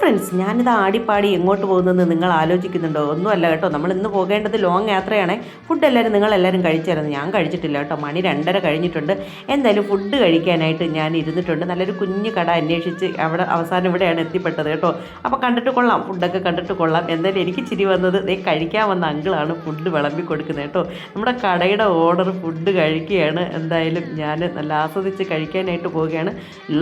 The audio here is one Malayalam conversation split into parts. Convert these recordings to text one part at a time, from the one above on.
ഫ്രണ്ട്സ് ഞാനിത് ആടിപ്പാടി എങ്ങോട്ട് പോകുന്നതെന്ന് നിങ്ങൾ ആലോചിക്കുന്നുണ്ടോ? ഒന്നുമല്ല കേട്ടോ. നമ്മൾ ഇന്ന് പോകേണ്ടത് ലോങ് യാത്രയാണ്. ഫുഡ് എല്ലാവരും നിങ്ങൾ എല്ലാവരും കഴിച്ചായിരുന്നു. ഞാൻ കഴിച്ചിട്ടില്ല കേട്ടോ. മണി രണ്ടര കഴിഞ്ഞിട്ടുണ്ട്. എന്തായാലും ഫുഡ് കഴിക്കാനായിട്ട് ഞാൻ ഇരുന്നിട്ടുണ്ട്. നല്ലൊരു കുഞ്ഞു കട അന്വേഷിച്ച് അവിടെ അവസാനം ഇവിടെയാണ് എത്തിപ്പെട്ടത് കേട്ടോ. അപ്പോൾ കണ്ടിട്ട് കൊള്ളാം. ഫുഡൊക്കെ കണ്ടിട്ട് കൊള്ളാം. എന്തായാലും എനിക്ക് ചിരി വന്നത് ദേ കഴിക്കാൻ വന്ന അങ്കിളാണ് ഫുഡ് വിളമ്പി കൊടുക്കുന്നത് കേട്ടോ. നമ്മുടെ കടയുടെ ഓർഡർ ഫുഡ് കഴിക്കുകയാണ്. എന്തായാലും ഞാൻ നല്ല ആസ്വദിച്ച് കഴിക്കാനായിട്ട് പോവുകയാണ്.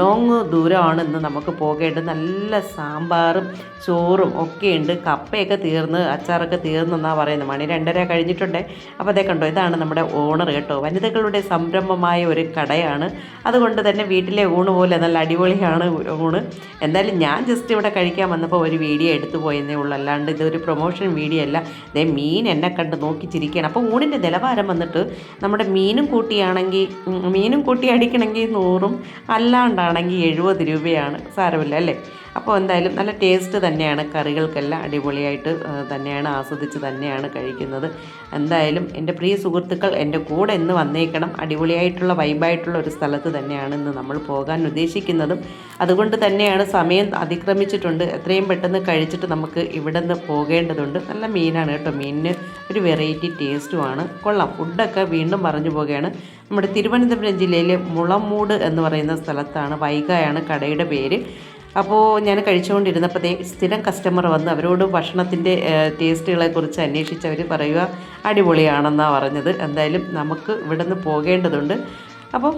ലോങ് ദൂരമാണ് ഇന്ന് നമുക്ക് പോകേണ്ടത്. നല്ല സാമ്പാറും ചോറും ഒക്കെയുണ്ട്. കപ്പയൊക്കെ തീർന്ന് അച്ചാറൊക്കെ തീർന്നെന്നാണ് പറയുന്നത് മണി രണ്ടര കഴിഞ്ഞിട്ടുണ്ട്. അപ്പോൾ അതേ കണ്ടോ ഇതാണ് നമ്മുടെ ഓണർ കേട്ടോ. വനിതകളുടെ സംരംഭമായ ഒരു കടയാണ്. അതുകൊണ്ട് തന്നെ വീട്ടിലെ ഊണ് പോലെ നല്ല അടിപൊളിയാണ് ഊണ്. എന്തായാലും ഞാൻ ജസ്റ്റ് ഇവിടെ കഴിക്കാൻ വന്നപ്പോൾ ഒരു വീഡിയോ എടുത്തു പോയെന്നേ ഉള്ളൂ. അല്ലാണ്ട് ഇതൊരു പ്രൊമോഷൻ വീഡിയോ അല്ല. ഇതേ മീൻ എന്നെ കണ്ട് നോക്കിച്ചിരിക്കുകയാണ്. അപ്പോൾ ഊണിന്റെ നിലവാരം വന്നിട്ട് നമ്മുടെ മീനും കൂട്ടിയാണെങ്കിൽ മീനും കൂട്ടി അടിക്കണമെങ്കിൽ നൂറും അല്ലാണ്ടാണെങ്കിൽ എഴുപത് രൂപയാണ് സാരമില്ല അല്ലേ? അപ്പോൾ എന്തായാലും നല്ല ടേസ്റ്റ് തന്നെയാണ്. കറികൾക്കെല്ലാം അടിപൊളിയായിട്ട് തന്നെയാണ് ആസ്വദിച്ച് തന്നെയാണ് കഴിക്കുന്നത്. എന്തായാലും എന്റെ പ്രിയ സുഹൃത്തുക്കൾ എന്റെ കൂടെ ഇന്ന് വന്നേക്കണം. അടിപൊളിയായിട്ടുള്ള വൈബായിട്ടുള്ള ഒരു സ്ഥലത്ത് തന്നെയാണ് ഇന്ന് നമ്മൾ പോകാൻ ഉദ്ദേശിക്കുന്നതും. അതുകൊണ്ട് തന്നെയാണ് സമയം അതിക്രമിച്ചിട്ടുണ്ട്. എത്രയും പെട്ടെന്ന് കഴിച്ചിട്ട് നമുക്ക് ഇവിടെ നിന്ന് പോകേണ്ടതുണ്ട്. നല്ല മീനാണ് കേട്ടോ. മീനിന് ഒരു വെറൈറ്റി ടേസ്റ്റുമാണ് കൊള്ളാം. ഫുഡൊക്കെ വീണ്ടും പറഞ്ഞു പോവുകയാണ്. നമ്മുടെ തിരുവനന്തപുരം ജില്ലയിലെ മുളമൂട് എന്ന് പറയുന്ന സ്ഥലത്താണ് വൈഗയാണ് കടയുടെ പേര്. അപ്പോൾ ഞാൻ കഴിച്ചുകൊണ്ടിരുന്നപ്പോൾ ദേ സ്ഥിരം കസ്റ്റമർ വന്ന് അവരോട് ഭക്ഷണത്തിന്റെ ടേസ്റ്റുകളെ കുറിച്ച് അന്വേഷിച്ച് അവർ പറയുക അടിപൊളിയാണെന്നാണ് പറഞ്ഞത്. എന്തായാലും നമുക്ക് ഇവിടെ നിന്ന് പോകേണ്ടതുണ്ട്. അപ്പോൾ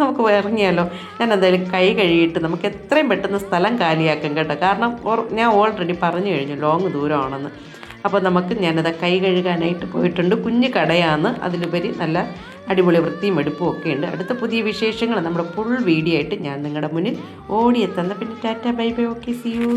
നമുക്ക് ഇറങ്ങിയാലോ? ഞാൻ എന്തായാലും കൈ കഴുകിയിട്ട് നമുക്ക് എത്രയും പെട്ടെന്ന് സ്ഥലം കാലിയാക്കും കേട്ടോ. കാരണം ഞാൻ ഓൾറെഡി പറഞ്ഞു കഴിഞ്ഞു ലോങ് ദൂരമാണെന്ന്. അപ്പോൾ നമുക്ക് ഞാനത് കൈ കഴുകാനായിട്ട് പോയിട്ടുണ്ട്. കുഞ്ഞു കടയാണ്. അതിലുപരി നല്ല അടിപൊളി വൃത്തിയും എടുപ്പും ഒക്കെ ഉണ്ട്. അടുത്ത പുതിയ വിശേഷങ്ങൾ നമ്മുടെ ഫുൾ വീഡിയോ ആയിട്ട് ഞാൻ നിങ്ങളുടെ മുന്നിൽ ഓടിയെത്തുന്ന പിന്നെ tata bye bye okay see you